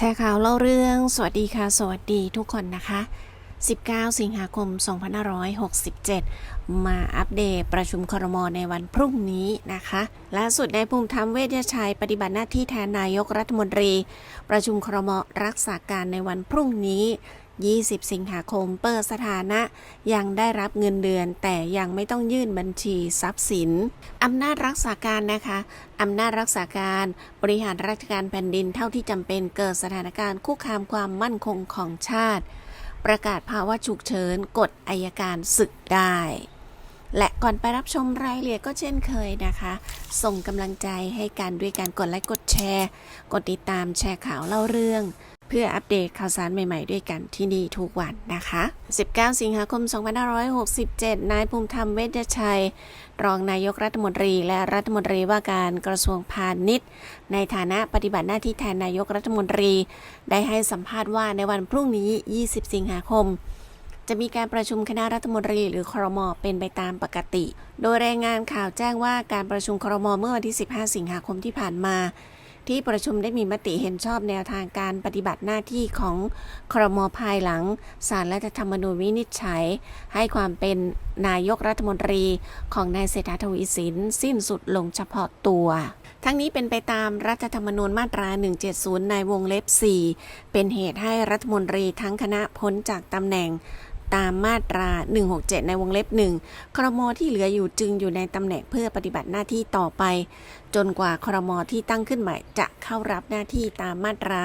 แชร์ข่าวเล่าเรื่อง สวัสดีค่ะ สวัสดีทุกคนนะคะ 19 สิงหาคม 2567 มาอัปเดตประชุมครมในวันพรุ่งนี้นะคะล่าสุดนายภูมิธรรมเวชยชัย ปฏิบัติหน้าที่แทนนายกรัฐมนตรี ประชุมครมรักษาการในวันพรุ่งนี้ 20 สิงหาคม เปิดสถานะ ยังได้รับเงินเดือน แต่ยังไม่ต้องยื่นบัญชีทรัพย์สิน อำนาจรักษาการนะคะ อำนาจรักษาการบริหารราชการแผ่นดินเท่าที่จำเป็นเกิดสถานการณ์คุกคามความมั่นคงของชาติ ประกาศภาวะฉุกเฉินกฎอายการศึกได้ และก่อนไปรับชมรายละเอียดก็เช่นเคยนะคะ ส่งกำลังใจให้กันด้วยการกดไลค์กดแชร์ กดติดตามแชร์ข่าวเล่าเรื่อง เพื่ออัปเดตข่าวสารใหม่ๆด้วยกันที่นี่ทุกวันนะคะ 19 สิงหาคม 2567 นายภูมิธรรมเวชชัย รองนายกรัฐมนตรีและรัฐมนตรีว่าการกระทรวงพาณิชย์ ในฐานะปฏิบัติหน้าที่แทนนายกรัฐมนตรี ได้ให้สัมภาษณ์ว่าในวันพรุ่งนี้ 20 สิงหาคมจะมีการประชุมคณะรัฐมนตรีหรือครม เป็นไปตามปกติ โดยรายงานข่าวแจ้งว่าการประชุมครม เมื่อวันที่ 15 สิงหาคมที่ผ่านมา ที่ประชุมได้มีมติเห็นชอบแนวทางการปฏิบัติหน้าที่ของครมภายหลังสารรัฐธรรมนูญวินิจฉัย ให้ความเป็นนายกรัฐมนตรีของนายเศรษฐาทวีสิน สิ้นสุดลงเฉพาะตัว ทั้งนี้เป็นไปตามรัฐธรรมนูญมาตรา 170 ในวงเล็บ 4 เป็นเหตุให้รัฐมนตรีทั้งคณะพ้นจากตำแหน่ง ตามมาตรา 167 ในวงเล็บหนึ่งครมที่เหลืออยู่จึงอยู่ในตำแหน่งเพื่อปฏิบัติหน้าที่ต่อไป จนกว่าครมที่ตั้งขึ้นใหม่จะเข้ารับหน้าที่ตามมาตรา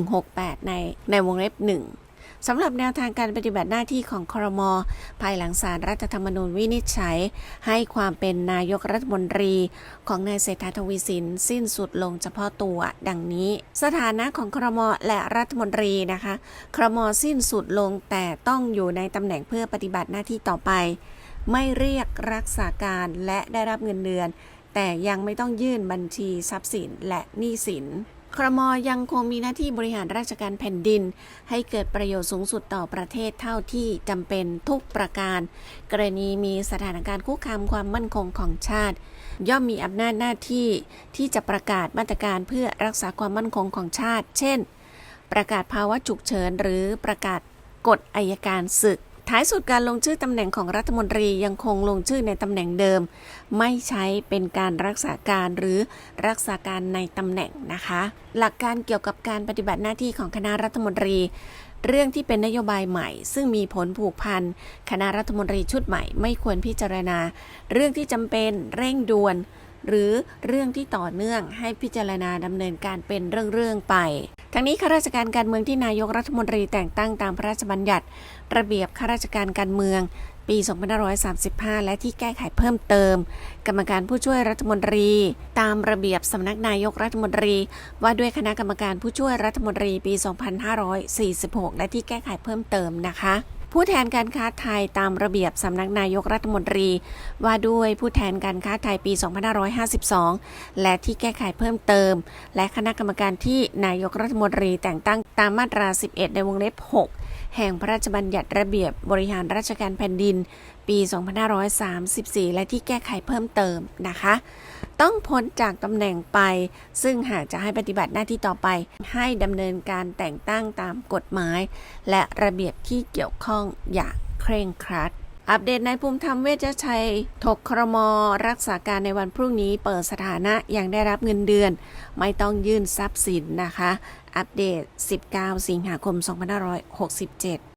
168 ในในวงเล็บหนึ่ง สำหรับแนวทางการปฏิบัติหน้าที่ของครม ภายหลังสารรัฐธรรมนูญวินิจฉัย ให้ความเป็นนายกรัฐมนตรี ของนายเศรษฐาทวีสิน สิ้นสุดลงเฉพาะตัว ดังนี้ สถานะของครม และรัฐมนตรีนะคะครม สิ้นสุดลงแต่ต้องอยู่ในตำแหน่งเพื่อปฏิบัติหน้าที่ต่อไป ไม่เรียกรักษาการและได้รับเงินเดือน แต่ยังไม่ต้องยื่นบัญชีทรัพย์สินและหนี้สิน ครมยังคงมีหน้าที่บริหารราชการแผ่นดิน ให้เกิดประโยชน์สูงสุดต่อประเทศเท่าที่จำเป็นทุกประการ กรณีมีสถานการณ์คุกคามความมั่นคงของชาติ ย่อมมีอำนาจหน้าที่ที่จะประกาศมาตรการเพื่อรักษาความมั่นคงของชาติ เช่น ประกาศภาวะฉุกเฉินหรือประกาศกฎอายการศึก ท้ายสุดการลงชื่อตำแหน่งของรัฐมนตรียังคงลงชื่อในตำแหน่งเดิม ไม่ใช้เป็นการรักษาการหรือรักษาการในตำแหน่งนะคะ หลักการเกี่ยวกับการปฏิบัติหน้าที่ของคณะรัฐมนตรี เรื่องที่เป็นนโยบายใหม่ ซึ่งมีผลผูกพันคณะรัฐมนตรีชุดใหม่ ไม่ควรพิจารณา เรื่องที่จำเป็นเร่งด่วน หรือเรื่องที่ต่อเนื่องให้พิจารณาดำเนินการเป็นเรื่องๆไป ทั้งนี้ข้าราชการการเมืองที่นายกรัฐมนตรีแต่งตั้งตามพระราชบัญญัติ ระเบียบข้าราชการการเมือง ปี 2535 และที่แก้ไขเพิ่มเติม กรรมการผู้ช่วยรัฐมนตรี ตามระเบียบสำนักนายกรัฐมนตรี ว่าด้วยคณะกรรมการผู้ช่วยรัฐมนตรีปี 2546 และที่แก้ไขเพิ่มเติมนะคะ ผู้แทนการค้าไทยตามระเบียบสำนักนายกรัฐมนตรี ว่าด้วยผู้แทนการค้าไทยปี 2552 และที่แก้ไขเพิ่มเติม และคณะกรรมการที่นายกรัฐมนตรีแต่งตั้งตามมาตรา 11 ในวงเล็บ 6 แห่งพระราชบัญญัติระเบียบบริหารราชการแผ่นดิน ปี 2534 และที่แก้ไขเพิ่มเติมนะคะ ต้องพ้นจากตำแหน่งไป ซึ่งหากจะให้ปฏิบัติหน้าที่ต่อไป ให้ดำเนินการแต่งตั้งตามกฎหมาย และระเบียบที่เกี่ยวข้องอย่างเคร่งครัดอัปเดตนายภูมิธรรมเวชชัย ถกครม รักษาการในวันพรุ่งนี้เปิดสถานะยังได้รับเงินเดือน ไม่ต้องยื่นทรัพย์สินนะคะ อัปเดต 19 สิงหาคม 2567